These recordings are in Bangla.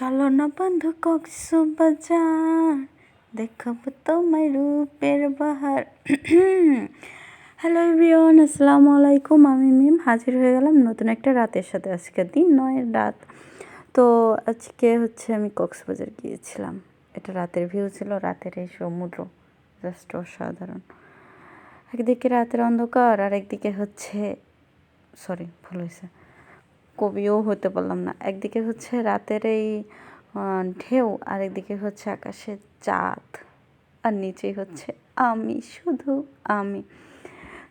চলো না বন্ধু কক্সবাজার দেখাবো তোমায় রূপের বাহার। হ্যালো এভরিওয়ান আসসালামু আলাইকুম। আমি মিম, হাজির হয়ে গেলাম নতুন একটা রাতের সাথে। আজকে দিন নয় রাত। তো আজকে হচ্ছে আমি কক্সবাজার গিয়েছিলাম। এটা রাতের ভিউ ছিল, রাতের এই সমুদ্র। জাস্ট অসাধারণ। একদিকে রাতের অন্ধকার আর একদিকে হচ্ছে সরি ভুল হয়েছে। কবিও হতে পারলাম না। একদিকে হচ্ছে রাতের এই ঢেউ আর একদিকে হচ্ছে আকাশে চাঁদ। আর নিচেই হচ্ছে আমি, শুধু আমি।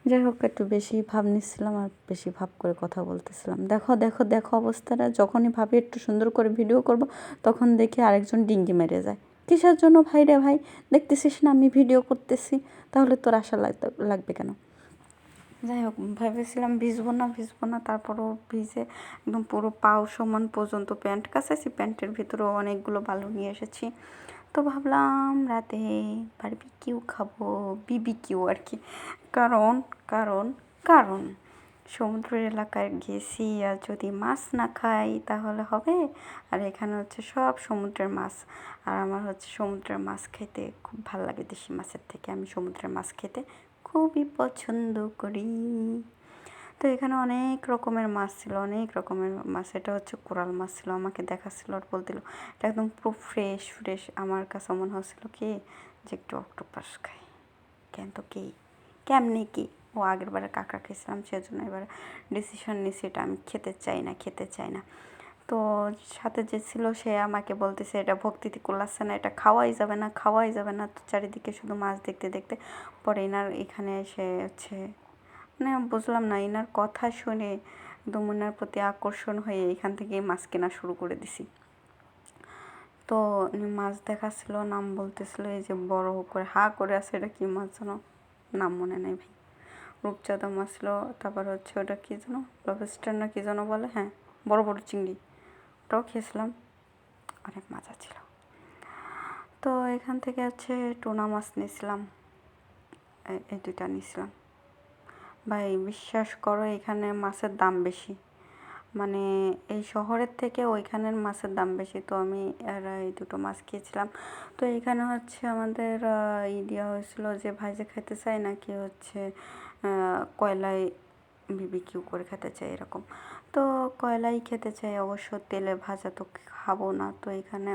যাই হোক, একটু বেশি ভাব নিচ্ছিলাম আর বেশি ভাব করে কথা বলতেছিলাম। দেখো দেখো দেখো অবস্থাটা। যখনই ভাবি একটু সুন্দর করে ভিডিও করব, তখন দেখি আরেকজন ডিঙ্গি মেরে যায়। কিসের জন্য ভাই রে ভাই? দেখতেছিস না আমি ভিডিও করতেছি? তাহলে তোর আশা লাগতে, লাগবে কেন? যাই হোক, ভেবেছিলাম ভিজবো না ভিজবো না, তারপরও ভিজে একদম পুরো পাও সমান পর্যন্ত প্যান্ট কাছেছি প্যান্টের ভিতরেও অনেকগুলো বালু নিয়ে এসেছি। তো ভাবলাম রাতে বারবি কিউ খাব বিবি কিউ আর কি। কারণ কারণ কারণ, সমুদ্রের এলাকায় গেছি আর যদি মাছ না খাই তাহলে হবে? আর এখানে হচ্ছে সব সমুদ্রের মাছ। আর আমার হচ্ছে সমুদ্রের মাছ খেতে খুব ভালো লাগে দেশি মাছের থেকে, আমি সমুদ্রের মাছ খেতে খুবই পছন্দ করি। তো এখানে অনেক রকমের মাছ ছিল, অনেক রকমের মাছ। এটা হচ্ছে কোরাল মাছ ছিল, আমাকে দেখাচ্ছিল, আর বলছিল, এটা একদম পুরো ফ্রেশ ফ্রেশ আমার কাছে মনে হচ্ছিল কি, যে একটু অক্টোপাস খাই। কেন তো কি, কেমনি কি? ও আগের বারে কাঁকড়া খেয়েছিলাম, সেজন্য এবার ডিসিশন নিয়েছি এটা আমি খেতে চাই না, খেতে চাই না। তো সাথে যে ছিল সে আমাকে বলতেছে, এটা ভক্তিতে কুলাচ্ছে না, এটা খাওয়াই যাবে না, খাওয়াই যাবে না। তো চারিদিকে শুধু মাছ দেখতে দেখতে পরে এনার এখানে এসে হচ্ছে মানে বুঝলাম না এনার কথা শুনে একদম ওনার প্রতি আকর্ষণ হয়ে এখান থেকে মাছ কেনা শুরু করে দিছি। তো মাছ দেখাচ্ছিল, নাম বলতেছিল, এই যে বড় করে, হা করে আছে, এটা কী মাছ যেন নাম মনে নেই ভাই। রূপচাঁদা মাছ ছিল, তারপর হচ্ছে ওটা কী যেন লবস্টার না কী যেন বলে হ্যাঁ বড় বড় চিংড়ি। ওটাও খেয়েছিলাম। অনেক মজা ছিল। তো এখান থেকে হচ্ছে টুনা মাছ নিয়েছিলাম। এই- দুইটা নিয়েছিলাম। ভাই, বিশ্বাস করো এখানে মাছের দাম বেশি। মানে এই শহরের থেকে ওইখানের মাছের দাম বেশি। তো আমি আর এই দুটো মাছ খেয়েছিলাম। তো এখানে হচ্ছে আমাদের ই দেওয়া হয়েছিল যে ভাইজে খেতে চাই নাকি হচ্ছে কয়লায় বিবি কিউ করে খেতে চাই এরকম। তো কয়লাই খেতে চাই, অবশ্য তেলে ভাজা তো খাব না। তো এখানে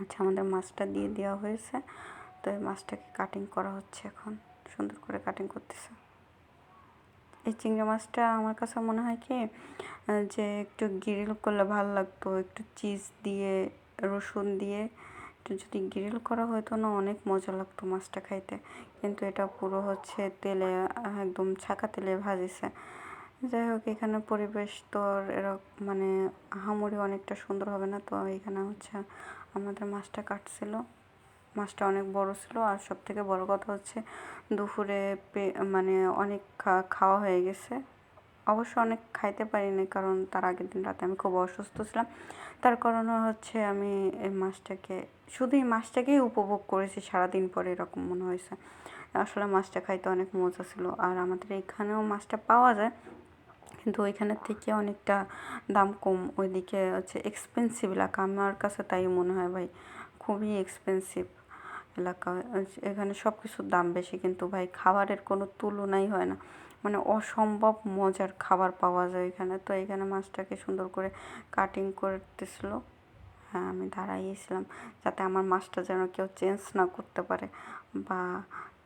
আচ্ছা আমাদের মাছটা দিয়ে দেওয়া হয়েছে। তো এই মাছটাকে কাটিং করা হচ্ছে এখন। সুন্দর করে কাটিং করতেছে। এই চিংড়ি মাছটা আমার কাছে মনে হয় কি, যে একটু গ্রিল করলে ভালো লাগতো। একটু চিজ দিয়ে, রসুন দিয়ে একটু যদি গ্রিল করা হতো না, অনেক মজা লাগতো মাছটা খাইতে। কিন্তু এটা পুরো হচ্ছে তেলে, একদম ছাকা তেলে ভাজিছে। যাই হোক, এখানে পরিবেশ তো এরকম মানে আহামরি অনেকটা সুন্দর হবে না? তো এখানে হচ্ছে আমাদের মাছটা কাটছিল। মাছটা অনেক বড় ছিল। আর সব থেকে বড় কথা হচ্ছে দুপুরে মানে অনেক খাওয়া হয়ে গেছে। অবশ্য অনেক খাইতে পারিনি কারণ তার আগের দিন রাতে আমি খুব অসুস্থ ছিলাম। তার কারণে হচ্ছে আমি এই মাছটাকে, শুধু এই মাছটাকেই উপভোগ করেছি সারাদিন পরে এরকম মনে হয়েছে। আসলে মাছটা খাইতে অনেক মজা ছিল। আর আমাদের এখানেও মাছটা পাওয়া যায়। কিন্তু ওইখানের থেকে অনেকটা দাম কম। ওইদিকে হচ্ছে এক্সপেন্সিভ এলাকা। আমার কাছে তাই মনে হয় ভাই, খুবই এক্সপেন্সিভ এলাকা। এখানে সব কিছুর দাম বেশি কিন্তু ভাই, খাবারের কোনো তুলনাই হয় না। মানে অসম্ভব মজার খাবার পাওয়া যায় এখানে। তো এখানে মাছটাকে সুন্দর করে কাটিং করতেছিল। হ্যাঁ আমি দাঁড়াইয়েছিলাম যাতে আমার মাছটা যেন কেউ চেঞ্জ না করতে পারে বা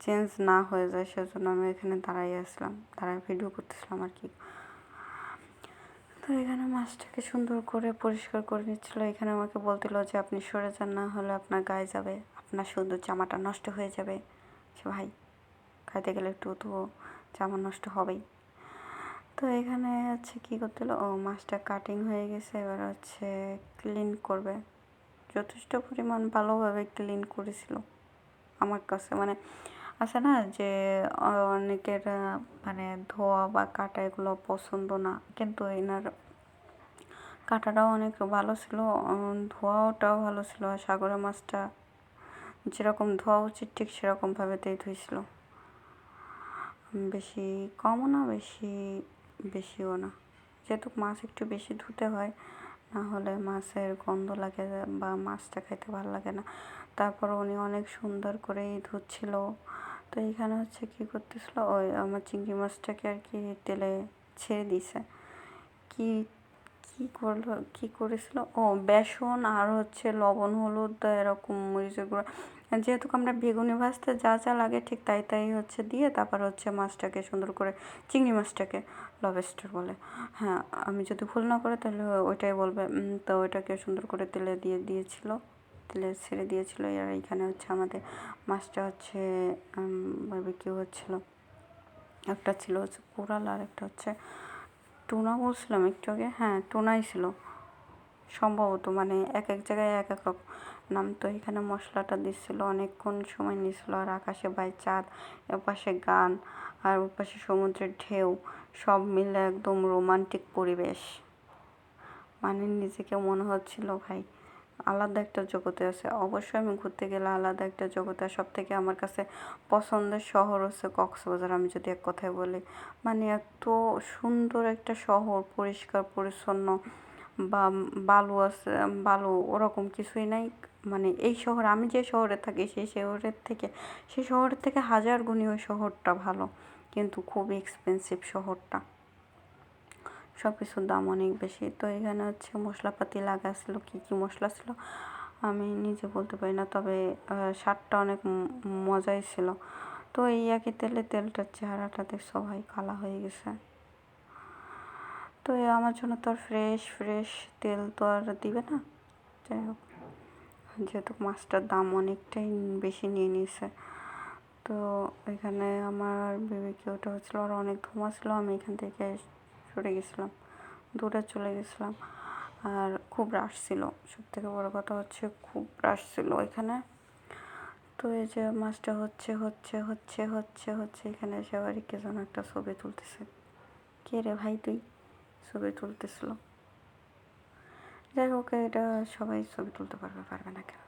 চেঞ্জ না হয়ে যায়, সেজন্য আমি এখানে দাঁড়াইয়ে আসলাম দাঁড়ায় ভিডিও করতেছিলাম আর কি। তো এখানে মাছটাকে সুন্দর করে পরিষ্কার করে নিচ্ছিল। এখানে আমাকে বলছিল যে, আপনি সরে যান, না হলে আপনার গায়ে যাবে, আপনার সুন্দর জামাটা নষ্ট হয়ে যাবে। ভাই, খাইতে গেলে একটু তো জামা নষ্ট হবেই। তো এখানে হচ্ছে কী করতে হলো, ও মাছটা কাটিং হয়ে গেছে, এবার হচ্ছে ক্লিন করবে। যথেষ্ট পরিমাণ ভালোভাবে ক্লিন করেছিল। আমার কাছে মানে আছে না যে অনেকের মানে ধোয়া বা কাটা এগুলো পছন্দ না। কিন্তু এনার কাটাটাও অনেক ভালো ছিল উম, ধোয়াটাও ভালো ছিল। আর সাগরের মাছটা যেরকম ধোয়া উচিত ঠিক সেরকমভাবেতেই ধুইছিল। বেশি কমও না বেশি বেশিও না। যেহেতু মাছ একটু বেশি ধুতে হয় না হলে মাছের গন্ধ লাগে বা মাছটা খাইতে ভালো লাগে না। তারপর উনি অনেক সুন্দর করেই ধুচ্ছিল। তো এইখানে হচ্ছে কি করতেছিল? ওই আমার চিংড়ি মাছটাকে আর কি তেলে ছেড়ে দিছে। কি কি করল, কি করেছিল? ও, বেসন আর হচ্ছে লবণ, হলুদ, এরকম মরিচের গুঁড়ো। যেহেতু আমরা বেগুনি ভাজতে যা যা লাগে ঠিক তাই তাই হচ্ছে দিয়ে তারপর হচ্ছে মাছটাকে সুন্দর করে চিংড়ি মাছটাকে লবেস্টার বলে। হ্যাঁ আমি যদি ভুল না করে তাহলে ওইটাই বলবে। তো ওইটাকে সুন্দর করে তেলে দিয়ে দিয়েছিল। তেলে ছেড়ে দিয়েছিল। আর এইখানে হচ্ছে আমাদের মাছটা হচ্ছে বারবিকিউ হচ্ছিল। একটা ছিল হচ্ছে কোরাল আর একটা হচ্ছে টুনা বলছিলাম একটু আগে। হ্যাঁ টুনাই ছিল। সম্ভবত মানে এক এক জায়গায় এক এক রকম নাম। তো এখানে মশলাটা দিচ্ছিল, অনেকক্ষণ সময় নিয়েছিল আর আকাশে বাই চাঁদ, এপাশে গান, আর ওপাশে সমুদ্রের ঢেউ, সব মিলে একদম রোমান্টিক পরিবেশ। মানে নিজেকে মনে হচ্ছিল ভাই। আলাদা একটা জগতে আছে। অবশ্যই আমি ঘুরতে গেলে আলাদা একটা জগতে সব থেকে আমার কাছে পছন্দের শহর হচ্ছে কক্সবাজার। আমি যদি এক কথায় বলি মানে এত সুন্দর একটা শহর, পরিষ্কার, পরিচ্ছন্ন বা বালু আছে, বালু ওরকম কিছুই নাই। মানে এই শহর, আমি যে শহরে থাকি, সেই শহরের থেকে, সেই শহরের থেকে হাজার গুণী ওই শহরটা ভালো। কিন্তু খুব এক্সপেন্সিভ শহরটা। সব কিছুর দাম অনেক বেশি। তো এখানে হচ্ছে মশলাপাতি লাগা ছিল, কী কী মশলা ছিল আমি নিজে বলতে পারি না, তবে স্বাদটা অনেক মজাই ছিল। তো এই একই তেলে, তেলটার চেহারাটা দেখছ ভাই কালা হয়ে গেছে। তো আমার জন্য তো আর ফ্রেশ ফ্রেশ তেল তো আর দিবে না। যাই হোক, যেহেতু মাছটার দাম অনেকটাই বেশি নিয়ে নিয়েছে। তো এখানে আমার বিবেকে ওটা হচ্ছিল আর অনেক ধোঁয়া ছিল, আমি এখান থেকে সরে গেছিলাম, দূরে চলে গেছিলাম। আর খুব রাশ ছিল। সব থেকে বড়ো কথা হচ্ছে খুব রাশ ছিল এখানে তো এই যে মাছটা হচ্ছে হচ্ছে হচ্ছে হচ্ছে হচ্ছে, এখানে এসে আবার কে যেন একটা ছবি তুলতেছে। কে রে ভাই তুই? ছবি তুলতেছিল। যাই হোক, এটা সবাই ছবি তুলতে পারবে পারবে না কেন?